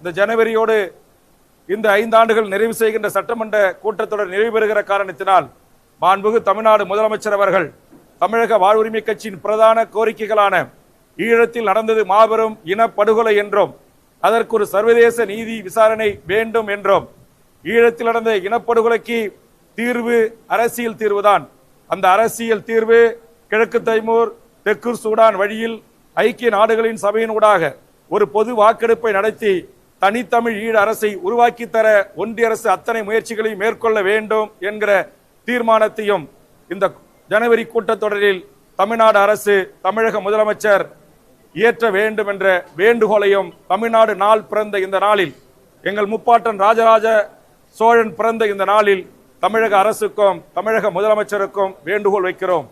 இந்த ஜனவரியோடு இந்த ஐந்தாண்டுகள் நிறைவு செய்கின்ற சட்டமன்ற கூட்டத்தொடர் நிறைவு பெறுகிற காரணத்தினால் மாண்புகு தமிழ்நாடு முதலமைச்சர் அவர்கள் தமிழக வாழ்வுரிமை கட்சியின் பிரதான கோரிக்கைகளான ஈழத்தில் நடந்தது மாபெரும் இனப்படுகொலை என்றும் அதற்கு ஒரு சர்வதேச நீதி விசாரணை வேண்டும் என்றும் ஈழத்தில் நடந்த இனப்படுகொலைக்கு தீர்வு அரசியல் தீர்வுதான். அந்த அரசியல் தீர்வு கிழக்கு தைமூர் தெற்கு சூடான் வழியில் ஐக்கிய நாடுகளின் சபையினூடாக ஒரு பொது வாக்கெடுப்பை நடத்தி தனித்தமிழ் ஈழ அரசை உருவாக்கி தர ஒன்றிய அரசு அத்தனை முயற்சிகளையும் மேற்கொள்ள வேண்டும் என்கிற தீர்மானத்தையும் இந்த ஜனவரி கூட்டத்தொடரில் தமிழ்நாடு அரசு தமிழக முதலமைச்சர் இயற்ற வேண்டும் என்ற வேண்டுகோளையும் தமிழ்நாடு நாள் பிறந்த இந்த நாளில் எங்கள் முப்பாட்டன் ராஜராஜ சோழன் பிறந்த இந்த நாளில் தமிழக அரசுக்கும் தமிழக முதலமைச்சருக்கும் வேண்டுகோள் வைக்கிறோம்.